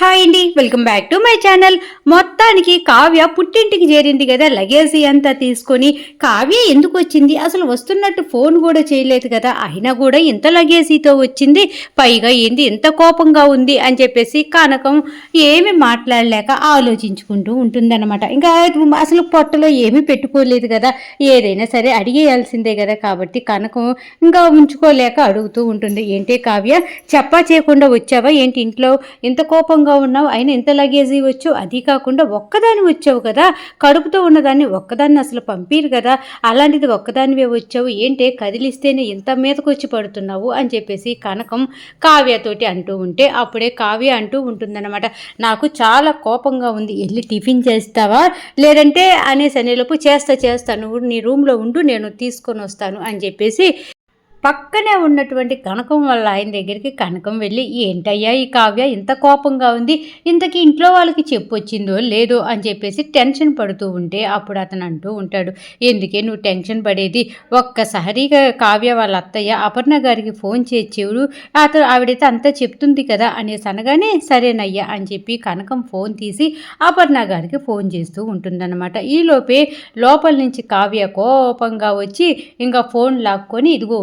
Hi అండి welcome back to my channel మొత్తానికి కావ్య పుట్టింటికి చేరింది కదా లగేజీ అంతా తీసుకొని. కావ్య ఎందుకు వచ్చింది? అసలు వస్తున్నట్టు ఫోన్ కూడా చేయలేదు కదా అయినా కూడా ఇంత లగేజీతో వచ్చింది. పైగా ఏంది ఎంత కోపంగా ఉంది అని చెప్పేసి కనకం ఏమి మాట్లాడలేక ఆలోచించుకుంటూ ఉంటుందన్నమాట. ఇంకా అసలు పొట్టలో ఏమీ పెట్టుకోలేదు కదా ఏదైనా సరే అడిగేయాల్సిందే కదా కాబట్టి కనకం ఇంకా ఉంచుకోలేక అడుగుతూ ఉంటుంది. ఏంటి కావ్య చెప్పా చేయకుండా వచ్చావా? ఏంటి ఇంట్లో ఇంత కోపంగా ఉన్నావు అయినా ఇంత లగేజీ వచ్చావు అది కాకుండా ఒక్కదాని వచ్చావు కదా? కడుపుతో ఉన్నదాన్ని ఒక్కదాన్ని అసలు పంపిరు కదా? అలాంటిది ఒక్కదానివే వచ్చావు. ఏంటే? కదిలిస్తేనే ఇంత మీదకు వచ్చి పడుతున్నావు అని చెప్పేసి కనకం కావ్యతోటి అంటూ ఉంటే అప్పుడే కావ్య అంటూ ఉంటుందన్నమాట. నాకు చాలా కోపంగా ఉంది. వెళ్ళి టిఫిన్ చేస్తావా? లేదంటే అనేసి అనేలోపు చేస్తా చేస్తా. నీ రూమ్లో ఉండు నేను తీసుకొని వస్తాను అని చెప్పేసి పక్కనే ఉన్నటువంటి కనకం వాళ్ళ ఆయన దగ్గరికి కనకం వెళ్ళి ఏంటయ్యా ఈ కావ్య? ఇంత కోపంగా ఉంది. ఇంతకీ ఇంట్లో వాళ్ళకి చెప్పొచ్చిందో లేదో? అని చెప్పేసి టెన్షన్ పడుతూ ఉంటే అప్పుడు అతను అంటూ ఉంటాడు ఎందుకే నువ్వు టెన్షన్ పడేది? ఒక్కసారిగా కావ్య వాళ్ళ అత్తయ్య అపర్ణ గారికి ఫోన్ చేసేవుడు అతను ఆవిడైతే అంతా చెప్తుంది కదా అనేసి అనగానే సరేనయ్యా అని చెప్పి కనకం ఫోన్ తీసి అపర్ణ గారికి ఫోన్ చేస్తూ ఉంటుందన్నమాట. ఈలోపే లోపల నుంచి కావ్య కోపంగా వచ్చి ఇంకా ఫోన్ లాక్కొని ఇదిగో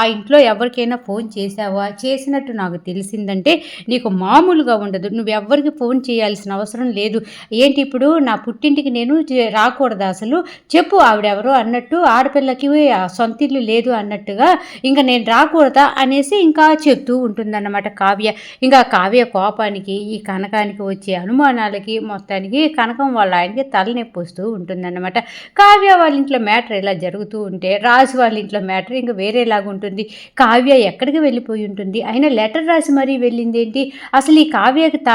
ఆ ఇంట్లో ఎవరికైనా ఫోన్ చేసావా చేసినట్టు నాకు తెలిసిందంటే నీకు మామూలుగా ఉండదు. నువ్వు ఎవరికి ఫోన్ చేయాల్సిన అవసరం లేదు. ఏంటి ఇప్పుడు నా పుట్టింటికి నేను రాకూడదు అసలు. చెప్పు ఆవిడెవరో అన్నట్టు ఆడపిల్లకి సొంత ఇల్లు లేదు అన్నట్టుగా ఇంకా నేను రాకూడదా అనేసి ఇంకా చెప్తూ ఉంటుందన్నమాట కావ్య. ఇంకా కావ్య కోపానికి ఈ కనకానికి వచ్చే అనుమానాలకి మొత్తానికి కనకం వాళ్ళ ఆయనకి తలనొప్పి వస్తూ ఉంటుందన్నమాట. కావ్య వాళ్ళ ఇంట్లో మ్యాటర్ ఇలా జరుగుతూ ఉంటే రాజు వాళ్ళ ఇంట్లో మ్యాటర్ ఇంకా వేరేలా ఉంటుంది కావ్య ఎక్కడికి వెళ్ళిపోయి ఉంటుంది? అయినా లెటర్ రాసి మరీ వెళ్ళింది ఏంటి అసలు ఈ కావ్యకి త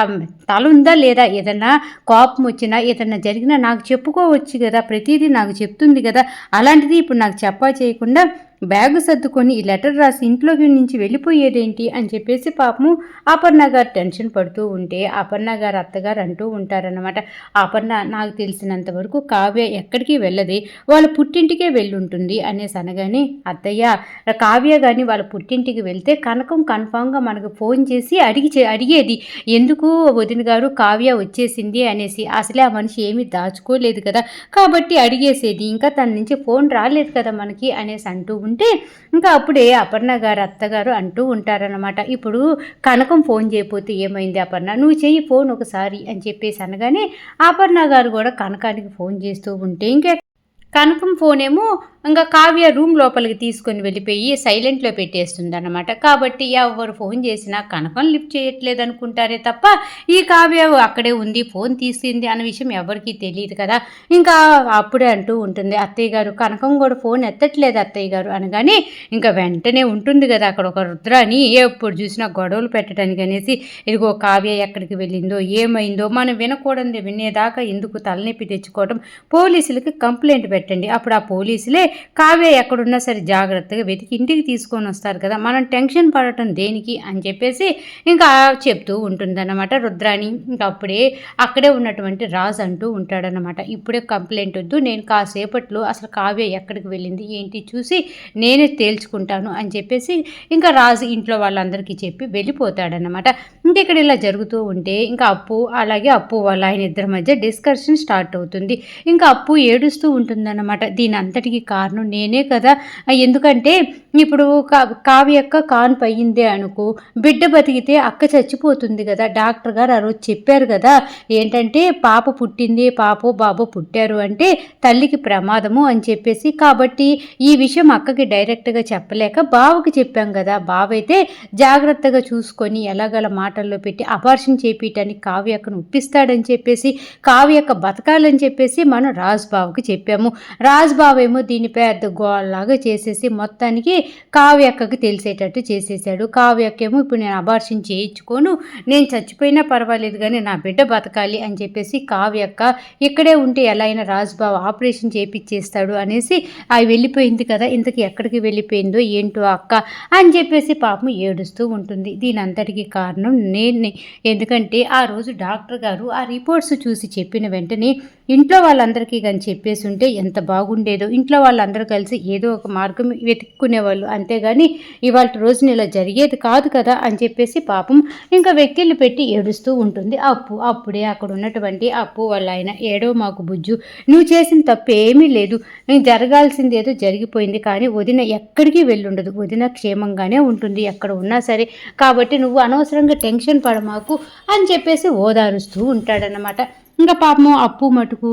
తల ఉందా లేదా? ఏదన్నా కోపం వచ్చినా ఏదన్నా జరిగినా నాకు చెప్పుకోవచ్చు కదా ప్రతిదీ నాకు చెప్తుంది కదా. అలాంటిది ఇప్పుడు నాకు చెప్పా చేయకుండా బ్యాగు సర్దుకొని ఈ లెటర్ రాసి ఇంట్లోకి నుంచి వెళ్ళిపోయేదేంటి అని చెప్పేసి పాపము అపర్ణ గారు టెన్షన్ పడుతూ ఉంటే అపర్ణ గారు అత్తగారు అంటూ ఉంటారన్నమాట. అపర్ణ నాకు తెలిసినంత వరకు కావ్య ఎక్కడికి వెళ్ళది వాళ్ళ పుట్టింటికే వెళ్ళుంటుంది అనేసి అనగానే అత్తయ్య కావ్య కానీ వాళ్ళ పుట్టింటికి వెళ్తే కనకం కన్ఫామ్గా మనకు ఫోన్ చేసి అడిగి చే- అడిగేది. ఎందుకు వదిన గారు కావ్య వచ్చేసింది అనేసి అసలే ఆ మనిషి ఏమీ దాచుకోలేదు కదా. కాబట్టి అడిగేసేది. ఇంకా తన నుంచి ఫోన్ రాలేదు కదా మనకి అనేసి అంటూ ఉంటే ఇంకా అప్పుడే అపర్ణ గారు అత్తగారు అంటూ ఉంటారనమాట ఇప్పుడు కనకం ఫోన్ చేయకపోతే ఏమైంది అపర్ణ? నువ్వు చెయ్యి ఫోన్ ఒకసారి అని చెప్పేసి అనగానే అపర్ణ గారు కూడా కనకానికి ఫోన్ చేస్తూ ఉంటే ఇంకా కనకం ఫోన్ ఏమో ఇంకా కావ్య రూమ్ లోపలికి తీసుకొని వెళ్ళిపోయి సైలెంట్లో పెట్టేస్తుంది అనమాట కాబట్టి ఎవరు ఫోన్ చేసినా కనకం లిఫ్ట్ చేయట్లేదు అనుకుంటారే తప్ప ఈ కావ్య అక్కడే ఉంది ఫోన్ తీసింది అన్న విషయం ఎవరికీ తెలియదు కదా. ఇంకా అప్పుడే అంటూ ఉంటుంది అత్తయ్య గారు కనకం కూడా ఫోన్ ఎత్తట్లేదు అత్తయ్య గారు అనగానే ఇంకా వెంటనే ఉంటుంది కదా అక్కడ ఒక రుద్రాని ఎప్పుడు చూసినా గొడవలు పెట్టడానికి అనేసి ఇదిగో కావ్య ఎక్కడికి వెళ్ళిందో ఏమైందో మనం వినకూడదు వినేదాకా ఎందుకు తలనొప్పి తెచ్చుకోవడం పోలీసులకి కంప్లైంట్ పెట్టండి. అప్పుడు ఆ పోలీసులే కావ్య ఎక్కడున్నా సరే జాగ్రత్తగా వెతికి ఇంటికి తీసుకొని వస్తారు కదా మనం టెన్షన్ పడటం దేనికి అని చెప్పేసి ఇంకా చెప్తూ ఉంటుందన్నమాట. రుద్రాణి ఇంకా అప్పుడే అక్కడే ఉన్నటువంటి రాజు అంటూ ఉంటాడనమాట ఇప్పుడే కంప్లైంట్ వద్దు నేను కాసేపట్లో అసలు కావ్య ఎక్కడికి వెళ్ళింది ఏంటి చూసి నేనే తేల్చుకుంటాను అని చెప్పేసి ఇంకా రాజు ఇంట్లో వాళ్ళందరికీ చెప్పి వెళ్ళిపోతాడనమాట ఇంకా ఇక్కడ ఇలా జరుగుతూ ఉంటే ఇంకా అప్పు అలాగే అప్పు వాళ్ళ ఆయన ఇద్దరి మధ్య డిస్కషన్ స్టార్ట్ అవుతుంది. ఇంకా అప్పు ఏడుస్తూ ఉంటుందన్నమాట. దీని అంతటికి కారణం కారణం నేనే కదా. ఎందుకంటే ఇప్పుడు కా కావ్య అక్క కాన్పు అయ్యిందే అనుకో బిడ్డ బతికితే అక్క చచ్చిపోతుంది కదా. డాక్టర్ గారు ఆ రోజు చెప్పారు కదా ఏంటంటే పాప పుట్టింది పాపో బాబో పుట్టారు అంటే తల్లికి ప్రమాదము అని చెప్పేసి. కాబట్టి ఈ విషయం అక్కకి డైరెక్ట్గా చెప్పలేక బావకి చెప్పాం కదా. బావ అయితే జాగ్రత్తగా చూసుకొని ఎలాగల మాటల్లో పెట్టి అబార్షన్ చేపించడానికి కావ్యక్కను ఒప్పిస్తాడని చెప్పేసి కావ్యక్క బతకాలని చెప్పేసి మనం రాజ్ బావకి చెప్పాము. రాజ్ బావ ఏమో దీని పెద్ద గోల్లాగా చేసేసి మొత్తానికి కావ్యక్కకి తెలిసేటట్టు చేసేసాడు. కావ్యక్కేమో ఇప్పుడు నేను అబార్షన్ చేయించుకోను నేను చచ్చిపోయినా పర్వాలేదు కానీ నా బిడ్డ బతకాలి అని చెప్పేసి కావ్యక్క ఇక్కడే ఉంటే ఎలా అయినా రాజుబాబు ఆపరేషన్ చేపిచ్చేస్తాడు అనేసి అవి వెళ్ళిపోయింది కదా ఇంతకు ఎక్కడికి వెళ్ళిపోయిందో ఏంటో అక్క అని చెప్పేసి పాపం ఏడుస్తూ ఉంటుంది. దీని అంతటికి కారణం నేనే. ఎందుకంటే ఆ రోజు డాక్టర్ గారు ఆ రిపోర్ట్స్ చూసి చెప్పిన వెంటనే ఇంట్లో వాళ్ళందరికీ కానీ చెప్పేసి ఉంటే ఎంత బాగుండేదో ఇంట్లో వాళ్ళ వాళ్ళందరూ కలిసి ఏదో ఒక మార్గం వెతుక్కునేవాళ్ళు. అంతేగాని ఇవాళ రోజున ఇలా జరిగేది కాదు కదా అని చెప్పేసి పాపం ఇంకా వెక్కిళ్ళు పెట్టి ఏడుస్తూ ఉంటుంది. అప్పు అప్పుడే అక్కడ ఉన్నటువంటి అప్పు వాళ్ళ ఆయన ఏడో మాకు బుజ్జు నువ్వు చేసిన తప్పు ఏమీ లేదు జరగాల్సింది ఏదో జరిగిపోయింది. కానీ వదిన ఎక్కడికి వెళ్ళుండదు. వదిన క్షేమంగానే ఉంటుంది. ఎక్కడ ఉన్నా సరే. కాబట్టి నువ్వు అనవసరంగా టెన్షన్ పడమాకు అని చెప్పేసి ఓదారుస్తూ ఉంటాడనమాట ఇంకా పాపము అప్పు మటుకు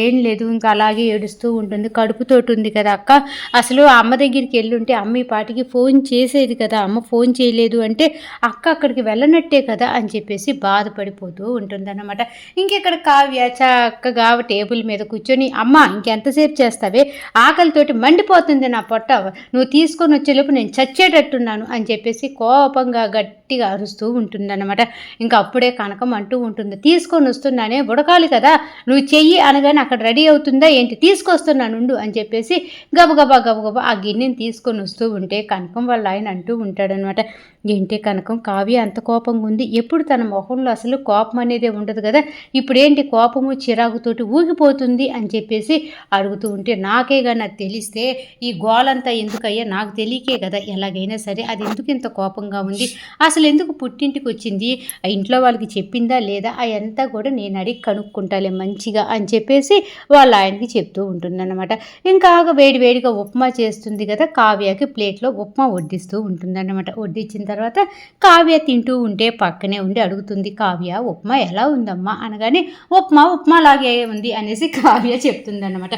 ఏం లేదు. ఇంకా అలాగే ఏడుస్తూ ఉంటుంది. కడుపుతోటి ఉంది కదా అక్క. అసలు అమ్మ దగ్గరికి వెళ్ళి ఉంటే అమ్మ ఈ పాటికి ఫోన్ చేసేది కదా అమ్మ. ఫోన్ చేయలేదు అంటే అక్క అక్కడికి వెళ్ళనట్టే కదా అని చెప్పేసి బాధపడిపోతూ ఉంటుందన్నమాట. ఇంకెక్కడ కావ్య చక్కగా టేబుల్ మీద కూర్చొని అమ్మ ఇంకెంతసేపు చేస్తావే? ఆకలితోటి మండిపోతుంది నా పొట్ట. నువ్వు తీసుకొని వచ్చేలోపు నేను చచ్చేటట్టున్నాను అని చెప్పేసి కోపంగా గట్టిగా అరుస్తూ ఉంటుందన్నమాట. ఇంకా అప్పుడే కనకం అంటూ ఉంటుంది తీసుకొని వస్తున్నానే బుడకాలి కదా. నువ్వు చెయ్యి అనగానే అక్కడ రెడీ అవుతుందా ఏంటి? తీసుకొస్తున్నానుండు అని చెప్పేసి గబగబా గబగబా ఆ గిన్నెని తీసుకొని వస్తూ ఉంటే కనకం వాళ్ళ ఆయన అంటూ ఉంటాడనమాట ఏంటి కనకం? కావ్య అంత కోపంగా ఉంది. ఎప్పుడు తన మొహంలో అసలు కోపం అనేదే ఉండదు కదా? ఇప్పుడేంటి కోపము చిరాకుతోటి ఊగిపోతుంది అని చెప్పేసి అడుగుతూ ఉంటే నాకే కానీ నాకు తెలిస్తే ఈ గోలంతా ఎందుకయ్యా? నాకు తెలియకే కదా? ఎలాగైనా సరే అది ఎందుకు ఇంత కోపంగా ఉంది? అసలు ఎందుకు పుట్టింటికి వచ్చింది? ఆ ఇంట్లో వాళ్ళకి చెప్పిందా లేదా? అవంతా కూడా నేను అడిగి కనుక్కుంటాలే మంచిగా అని చెప్పేసి వాళ్ళ ఆయనకి చెప్తూ ఉంటుందన్నమాట. ఇంకా వేడి వేడిగా ఉప్మా చేస్తుంది కదా? కావ్యకి ప్లేట్లో ఉప్మా వడ్డిస్తూ ఉంటుందన్నమాట. వడ్డించిన తర్వాత కావ్య తింటూ ఉంటే పక్కనే ఉండి అడుగుతుంది కావ్య ఉప్మా ఎలా ఉందమ్మా? అనగానే ఉప్మా ఉప్మా లాగే ఉంది అనేసి కావ్య చెప్తుందన్నమాట.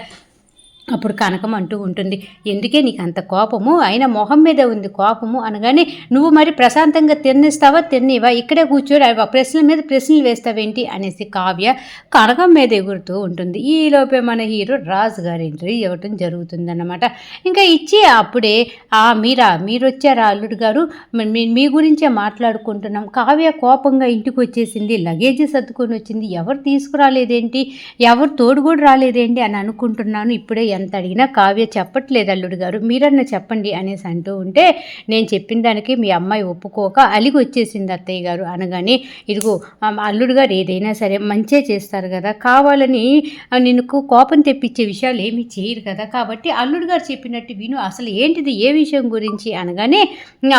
అప్పుడు కనకం అంటూ ఉంటుంది ఎందుకే నీకు అంత కోపము? అయినా మొహం మీద ఉంది కోపము అనగానే నువ్వు మరి ప్రశాంతంగా తిన్నిస్తావా తిన్నివా ఇక్కడే కూర్చోడు అవి ప్రశ్నల మీద ప్రశ్నలు వేస్తావేంటి? అనేసి కావ్య కనకం మీద ఎగురుతూ ఉంటుంది. ఈ లోపే మన హీరో రాజు గారి ఇంటర్వ్యూ ఇవ్వటం జరుగుతుందన్నమాట. ఇంకా ఇచ్చి అప్పుడే ఆ మీరా మీరు వచ్చారా అల్లుడు గారు? మీ- మీ- మీ గురించే మాట్లాడుకుంటున్నాం. కావ్య కోపంగా ఇంటికి వచ్చేసింది లగేజీ సర్దుకొని వచ్చింది. ఎవరు తీసుకురాలేదేంటి? ఎవరు తోడు కూడా రాలేదేంటి? అని అనుకుంటున్నాను. ఇప్పుడే ఎంత అడిగినా కావ్య చెప్పట్లేదు అల్లుడు గారు. మీరన్న చెప్పండి అనేసి అంటూ ఉంటే నేను చెప్పిన దానికి మీ అమ్మాయి ఒప్పుకోక అలిగి వచ్చేసింది అత్తయ్య గారు అనగానే ఇదిగో అల్లుడు గారు ఏదైనా సరే మంచే చేస్తారు కదా కావాలని నిన్నుకు కోపం తెప్పించే విషయాలు ఏమీ చేయరు కదా కాబట్టి అల్లుడు గారు చెప్పినట్టు విను. అసలు ఏంటిది ఏ విషయం గురించి అనగానే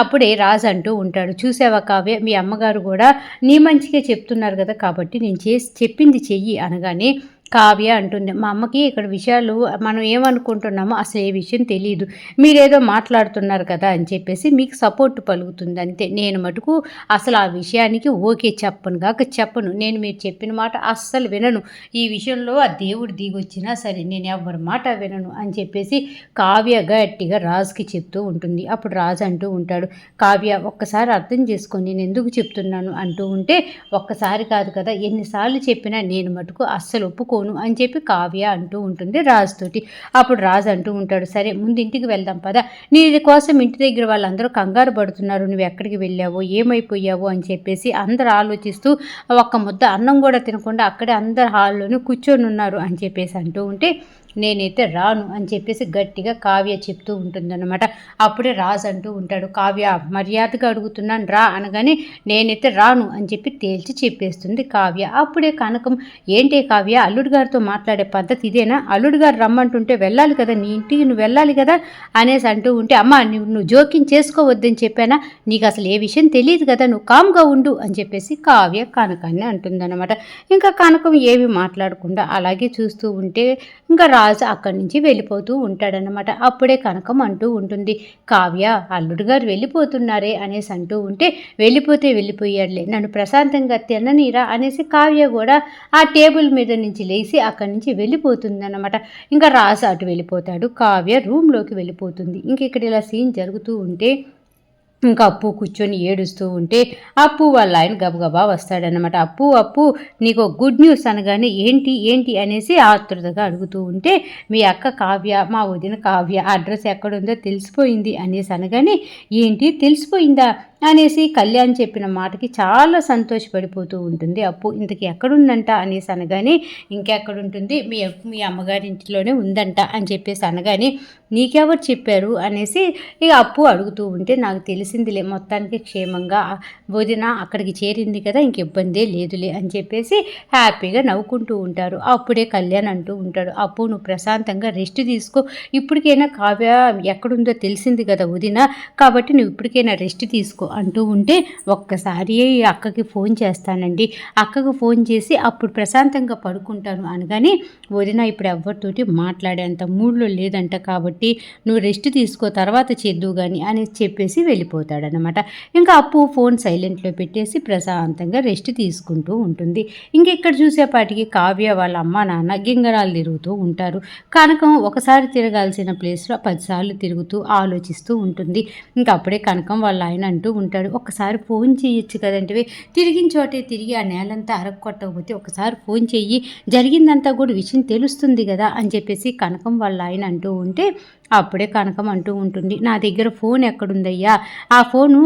అప్పుడే రాజు అంటూ ఉంటాడు చూసావా కావ్య మీ అమ్మగారు కూడా నీ మంచిగా చెప్తున్నారు కదా కాబట్టి నేను చేసి చెప్పింది చెయ్యి అనగానే కావ్య అంటుంది. మా అమ్మకి ఇక్కడ విషయాలు మనం ఏమనుకుంటున్నామో అసలు ఏ విషయం తెలియదు మీరేదో మాట్లాడుతున్నారు కదా అని చెప్పేసి మీకు సపోర్ట్ పలుకుతుంది అంతే. నేను మటుకు అసలు ఆ విషయానికి ఓకే చెప్పను. కాక చెప్పను. నేను మీరు చెప్పిన మాట అస్సలు వినను. ఈ విషయంలో ఆ దేవుడు దిగొచ్చినా సరే నేను ఎవరి మాట వినను అని చెప్పేసి కావ్య గట్టిగా రాజుకి చెప్తూ ఉంటుంది. అప్పుడు రాజు అంటూ ఉంటాడు కావ్య ఒక్కసారి అర్థం చేసుకొని నేను ఎందుకు చెప్తున్నాను? అంటూ ఉంటే ఒక్కసారి కాదు కదా. ఎన్నిసార్లు చెప్పినా నేను మటుకు అస్సలు ఒప్పుకోను. అని చెప్పి కావ్య అంటూ ఉంటుంది రాజుతోటి. అప్పుడు రాజు అంటూ ఉంటాడు సరే ముందు ఇంటికి వెళ్దాం పదా. నీ కోసం ఇంటి దగ్గర వాళ్ళందరూ కంగారు పడుతున్నారు. నువ్వు ఎక్కడికి వెళ్ళావో ఏమైపోయావో అని చెప్పేసి అందరు ఆలోచిస్తూ ఒక్క ముద్ద అన్నం కూడా తినకుండా అక్కడే అందరు హాల్లోనే కూర్చొని ఉన్నారు అని చెప్పేసి అంటూ ఉంటే నేనైతే రాను అని చెప్పేసి గట్టిగా కావ్య చెప్తూ ఉంటుందన్నమాట. అప్పుడే రాజు అంటూ ఉంటాడు కావ్య మర్యాదగా అడుగుతున్నాను రా అనగానే నేనైతే రాను అని చెప్పి తేల్చి చెప్పేస్తుంది కావ్య. అప్పుడే కనకం ఏంటి కావ్య అల్లుడు గారితో మాట్లాడే పద్ధతి ఇదేనా? అల్లుడు గారు రమ్మంటుంటే వెళ్ళాలి కదా నీ ఇంటికి నువ్వు వెళ్ళాలి కదా? అనేసి అంటూ ఉంటే అమ్మ నువ్వు నువ్వు జోక్యం చేసుకోవద్దని చెప్పానా? నీకు అసలు ఏ విషయం తెలియదు కదా నువ్వు కామ్గా ఉండు అని చెప్పేసి కావ్య కనకాన్ని అంటుందన్నమాట. ఇంకా కనకం ఏమి మాట్లాడకుండా అలాగే చూస్తూ ఉంటే ఇంకా రా రాజు అక్కడి నుంచి వెళ్ళిపోతూ ఉంటాడనమాట అప్పుడే కనకం అంటూ ఉంటుంది కావ్య అల్లుడు గారు వెళ్ళిపోతున్నారే అనేసి అంటూ ఉంటే వెళ్ళిపోతే వెళ్ళిపోయాడులే నన్ను ప్రశాంతంగా తిననీరా అనేసి కావ్య కూడా ఆ టేబుల్ మీద నుంచి లేచి అక్కడి నుంచి వెళ్ళిపోతుందన్నమాట. ఇంకా రాజు అటు వెళ్ళిపోతాడు కావ్య రూమ్లోకి వెళ్ళిపోతుంది. ఇంక ఇక్కడ ఇలా సీన్ జరుగుతూ ఉంటే ఇంకా అప్పు కూర్చొని ఏడుస్తూ ఉంటే అప్పు వాళ్ళ ఆయన గబగబా వస్తాడనమాట అప్పు అప్పు నీకు గుడ్ న్యూస్ అనగానే ఏంటి ఏంటి అనేసి ఆతృతగా అడుగుతూ ఉంటే మీ అక్క కావ్య మా వదిన కావ్య అడ్రస్ ఎక్కడుందో తెలిసిపోయింది అనేసి అనగానే ఏంటి తెలిసిపోయిందా? అనేసి కళ్యాణ్ చెప్పిన మాటకి చాలా సంతోషపడిపోతూ ఉంటుంది. అప్పు ఇంతకి ఎక్కడుందంట అనేసి అనగానే ఇంకెక్కడుంటుంది? మీ మీ అమ్మగారి ఇంటిలోనే ఉందంట అని చెప్పేసి అనగానే నీకెవరు చెప్పారు? అనేసి ఇక అప్పు అడుగుతూ ఉంటే నాకు తెలిసిందిలే మొత్తానికి క్షేమంగా వదిన అక్కడికి చేరింది కదా ఇంక ఇబ్బందే లేదులే అని చెప్పేసి హ్యాపీగా నవ్వుకుంటూ ఉంటారు. అప్పుడే కళ్యాణ్ అంటూ ఉంటాడు అప్పు నువ్వు ప్రశాంతంగా రెస్ట్ తీసుకో. ఇప్పటికైనా కావ్య ఎక్కడుందో తెలిసింది కదా వదిన కాబట్టి నువ్వు ఇప్పటికైనా రెస్ట్ తీసుకో. అంటూ ఉంటే ఒక్కసారి అక్కకి ఫోన్ చేస్తానండి. అక్కకు ఫోన్ చేసి అప్పుడు ప్రశాంతంగా పడుకుంటాను అనగానే వదిన ఇప్పుడు ఎవరితోటి మాట్లాడేంత మూడ్లో లేదంట కాబట్టి నువ్వు రెస్ట్ తీసుకో తర్వాత చేద్దు కానీ అని చెప్పేసి వెళ్ళిపోతాడనమాట. ఇంకా అప్పు ఫోన్ సైలెంట్లో పెట్టేసి ప్రశాంతంగా రెస్ట్ తీసుకుంటూ ఉంటుంది. ఇంకెక్కడ చూసేపాటికి కావ్య వాళ్ళ అమ్మ నాన్న గింగరాలు తిరుగుతూ ఉంటారు. కనకం ఒకసారి తిరగాల్సిన ప్లేస్లో పదిసార్లు తిరుగుతూ ఆలోచిస్తూ ఉంటుంది. ఇంకా అప్పుడే కనకం వాళ్ళ ఆయన అంటూ ఉంటాడు. ఒకసారి ఫోన్ చేయొచ్చు కదంటే తిరిగిన చోటే తిరిగి ఆ నేలంతా అరక్కొట్టకపోతే ఒకసారి ఫోన్ చెయ్యి జరిగిందంతా కూడా విషయం తెలుస్తుంది కదా అని చెప్పేసి కనకం వాళ్ళ ఆయన అంటూ ఉంటే అప్పుడే కనకం అంటూ ఉంటుంది. నా దగ్గర ఫోన్ ఎక్కడుందయ్యా? ఆ ఫోను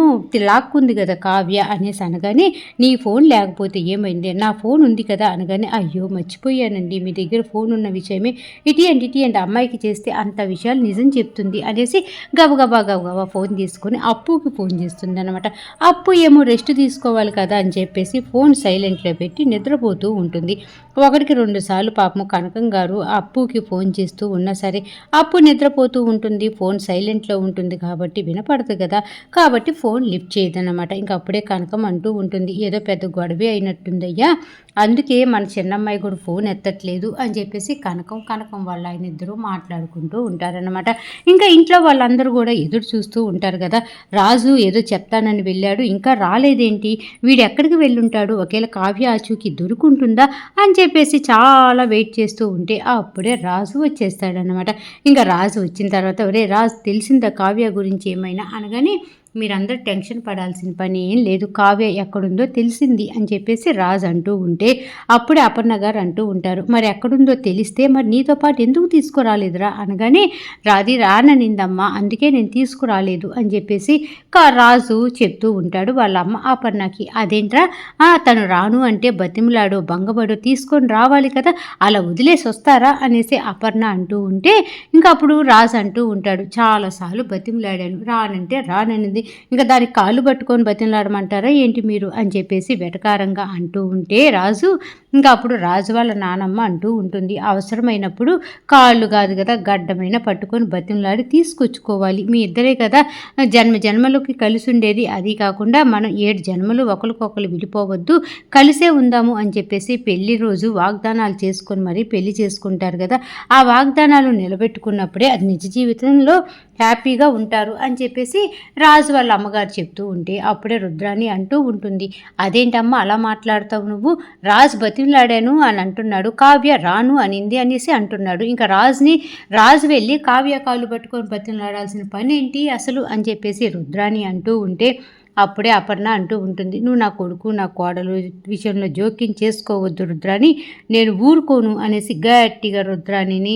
లాక్కుంది కదా కావ్య అనేసి అనగానే నీ ఫోన్ లేకపోతే ఏమైంది? నా ఫోన్ ఉంది కదా అనగానే అయ్యో మర్చిపోయానండి. మీ దగ్గర ఫోన్ ఉన్న విషయమే ఇటీ అండి ఇటీ అండి అమ్మాయికి చేస్తే అంత విషయాలు నిజం చెప్తుంది అనేసి గబగబా గబగబా ఫోన్ తీసుకొని అప్పుకి ఫోన్ చేస్తుంది అనమాట అప్పు ఏమో రెస్ట్ తీసుకోవాలి కదా అని చెప్పేసి ఫోన్ సైలెంట్లో పెట్టి నిద్రపోతూ ఉంటుంది. ఒకటికి రెండు సార్లు కనకం గారు అప్పుకి ఫోన్ చేస్తూ ఉన్నా సరే అప్పు నిద్రపోతూ ఉంటుంది ఫోన్ సైలెంట్లో ఉంటుంది కాబట్టి వినపడదు కదా. కాబట్టి ఫోన్ లిఫ్ట్ చేయదన్నమాట. ఇంక అప్పుడే కనకం అంటూ ఉంటుంది ఏదో పెద్ద గొడవే అయినట్టుందయ్యా. అందుకే మన చిన్నమ్మాయి కూడా ఫోన్ ఎత్తట్లేదు అని చెప్పేసి కనకం కనకం వాళ్ళ ఆయన ఇద్దరు మాట్లాడుకుంటూ ఉంటారనమాట ఇంకా ఇంట్లో వాళ్ళందరూ కూడా ఎదురు చూస్తూ ఉంటారు కదా. రాజు ఏదో చెప్తానని వెళ్ళాడు ఇంకా రాలేదేంటి? వీడు ఎక్కడికి వెళ్ళుంటాడు? ఒకేలా కావ్య ఆచూకి దొరుకుంటుందా? అని చెప్పేసి చాలా వెయిట్ చేస్తూ ఉంటే అప్పుడే రాజు వచ్చేస్తాడనమాట ఇంకా రాజు వచ్చిన తర్వాత ఒరే రాజు తెలిసిందా కావ్య గురించి ఏమైనా? అనగానే మీరందరూ టెన్షన్ పడాల్సిన పని ఏం లేదు. కావ్య ఎక్కడుందో తెలిసింది అని చెప్పేసి రాజు అంటూ ఉంటే అప్పుడే అపర్ణ గారు అంటూ ఉంటారు. మరి ఎక్కడుందో తెలిస్తే మరి నీతో పాటు ఎందుకు తీసుకురాలేదురా? అనగానే రాది రాననిందమ్మా అందుకే నేను తీసుకురాలేదు అని చెప్పేసి రాజు చెప్తూ ఉంటాడు వాళ్ళ అమ్మ అపర్ణకి. అదేంట్రా? తను రాను అంటే బతిమలాడు భంగపడో తీసుకొని రావాలి కదా అలా వదిలేసి వస్తారా అనేసి అపర్ణ అంటూ ఉంటే ఇంకా అప్పుడు రాజు అంటూ ఉంటాడు. చాలాసార్లు బతిమలాడాను రానంటే రాననింది ఇంకా దానికి కాళ్ళు పట్టుకొని బతినలాడమంటారా ఏంటి మీరు అని చెప్పేసి వెటకారంగా అంటూ ఉంటే రాజు ఇంకా అప్పుడు రాజు వాళ్ళ నానమ్మ అంటూ ఉంటుంది అవసరమైనప్పుడు కాళ్ళు కాదు కదా గడ్డమైన పట్టుకొని బతిమలాడి తీసుకొచ్చుకోవాలి. మీ ఇద్దరే కదా జన్మ జన్మలకి కలిసి ఉండేది అది కాకుండా మనం ఏడు జన్మలు ఒకరికొకరు విడిపోవద్దు. కలిసే ఉందాము అని చెప్పేసి పెళ్ళి రోజు వాగ్దానాలు చేసుకొని మరీ పెళ్ళి చేసుకుంటారు కదా. ఆ వాగ్దానాలు నిలబెట్టుకున్నప్పుడే అది నిజ జీవితంలో హ్యాపీగా ఉంటారు అని చెప్పేసి రాజు వాళ్ళ అమ్మగారు చెప్తూ ఉంటే అప్పుడే రుద్రాణి అంటూ ఉంటుంది అదేంటమ్మా అలా మాట్లాడతావు నువ్వు? రాజు బతి బతిమలాడాను అని అంటున్నాడు. కావ్య రాను అనింది అనేసి అంటున్నాడు. ఇంకా రాజుని రాజు వెళ్ళి కావ్య కాలు పట్టుకొని బతిమలాడాల్సిన పని ఏంటి అసలు అని చెప్పేసి రుద్రాణి అంటూ ఉంటే అప్పుడే అపర్ణ అంటూ ఉంటుంది. నువ్వు నా కొడుకు నా కోడలు విషయంలో జోక్యం చేసుకోవద్దు రుద్రాని నేను ఊరుకోను అనేసి గట్టిగా రుద్రాణిని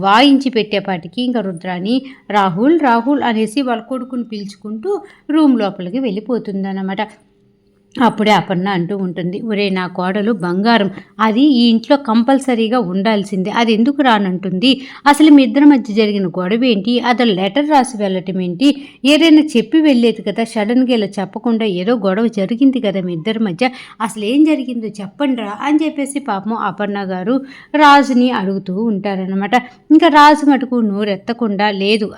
వాయించి పెట్టేపాటికి ఇంకా రుద్రాని రాహుల్ రాహుల్ అనేసి వాళ్ళ కొడుకుని పిలుచుకుంటూ రూమ్ లోపలికి వెళ్ళిపోతుందన్నమాట. అప్పుడే అపర్ణ అంటూ ఉంటుంది ఒరే నా కోడలు బంగారం. అది ఈ ఇంట్లో కంపల్సరీగా ఉండాల్సిందే. అది ఎందుకు రానంటుంది? అసలు మీ ఇద్దరి మధ్య జరిగిన గొడవ ఏంటి? అది లెటర్ రాసి వెళ్ళటం ఏంటి? ఏదైనా చెప్పి వెళ్ళేది కదా. సడన్గా ఇలా చెప్పకుండా ఏదో గొడవ జరిగింది కదా మీ ఇద్దరి మధ్య. అసలు ఏం జరిగిందో చెప్పండి రా అని చెప్పేసి పాపం అపర్ణ గారు రాజుని అడుగుతూ ఉంటారనమాట ఇంకా రాజు మటుకు నోరెత్తకుండా లేదు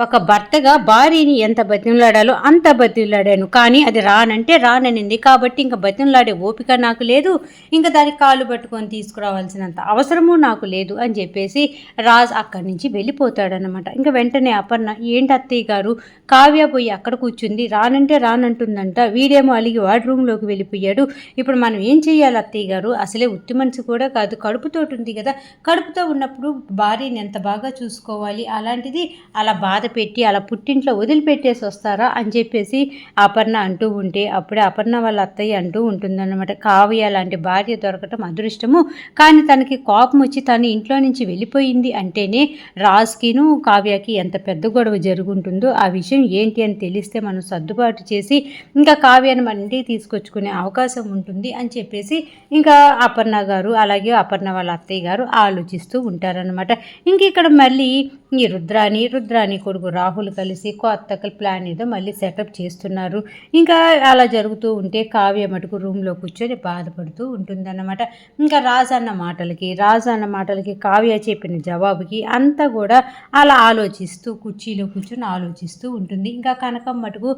ఒక భర్తగా భార్యని ఎంత బతిమలాడాలో అంత బతిమలాడాను. కానీ అది రానంటే రాననింది. కాబట్టి ఇంకా బతిమలాడే ఓపిక నాకు లేదు. ఇంకా దానికి కాళ్ళు పట్టుకొని తీసుకురావాల్సినంత అవసరము నాకు లేదు అని చెప్పేసి రాజ్ అక్కడి నుంచి వెళ్ళిపోతాడనమాట ఇంకా వెంటనే అపర్ణ ఏంటి అత్తయ్య గారు? కావ్య పోయి అక్కడ కూర్చుంది. రానంటే రానంటుందంట. వీడేమో అలిగి వాడి రూమ్లోకి వెళ్ళిపోయాడు. ఇప్పుడు మనం ఏం చేయాలి అత్తయ్య గారు? అసలే ఉత్తి మనిషి కూడా కాదు. కడుపుతోటి ఉంది కదా. కడుపుతో ఉన్నప్పుడు భార్యని ఎంత బాగా చూసుకోవాలి? అలాంటిది అలా బాధ పెట్టి అలా పుట్టింట్లో వదిలిపెట్టేసి వస్తారా అని చెప్పేసి అపర్ణ అంటూ ఉంటే అప్పుడే అపర్ణ వాళ్ళ అత్తయ్య అంటూ ఉంటుందన్నమాట. కావ్య లాంటి భార్య దొరకటం అదృష్టము. కానీ తనకి కోపం వచ్చి తను ఇంట్లో నుంచి వెళ్ళిపోయింది అంటేనే రాజ్కిను కావ్యకి ఎంత పెద్ద గొడవ జరుగుంటుందో ఆ విషయం ఏంటి అని తెలిస్తే మనం సర్దుబాటు చేసి ఇంకా కావ్యాన్ని మన ఇంటికి తీసుకొచ్చుకునే అవకాశం ఉంటుంది అని చెప్పేసి ఇంకా అపర్ణ గారు అలాగే అపర్ణ వాళ్ళ అత్తయ్య గారు ఆలోచిస్తూ ఉంటారనమాట ఇంక ఇక్కడ మళ్ళీ ఈ రుద్రాని రుద్రాని కొడుకు రాహుల్ కలిసి కొత్త ప్లాన్ ఏదో మళ్ళీ సెటప్ చేస్తున్నారు. ఇంకా అలా జరుగుతూ ఉంటే కావ్య మటుకు రూమ్లో కూర్చొని బాధపడుతూ ఉంటుందన్నమాట. ఇంకా రాజన్న మాటలకి రాజన్న మాటలకి కావ్య చెప్పిన జవాబుకి అంతా కూడా అలా ఆలోచిస్తూ కుర్చీలో కూర్చొని ఆలోచిస్తూ ఉంటుంది. ఇంకా కనకం మటుకు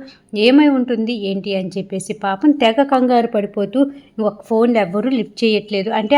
ఏమై ఉంటుంది ఏంటి అని చెప్పేసి పాపం తెగ కంగారు పడిపోతూ ఒక ఫోన్ ఎవ్వరూ లిఫ్ట్ చేయట్లేదు. అంటే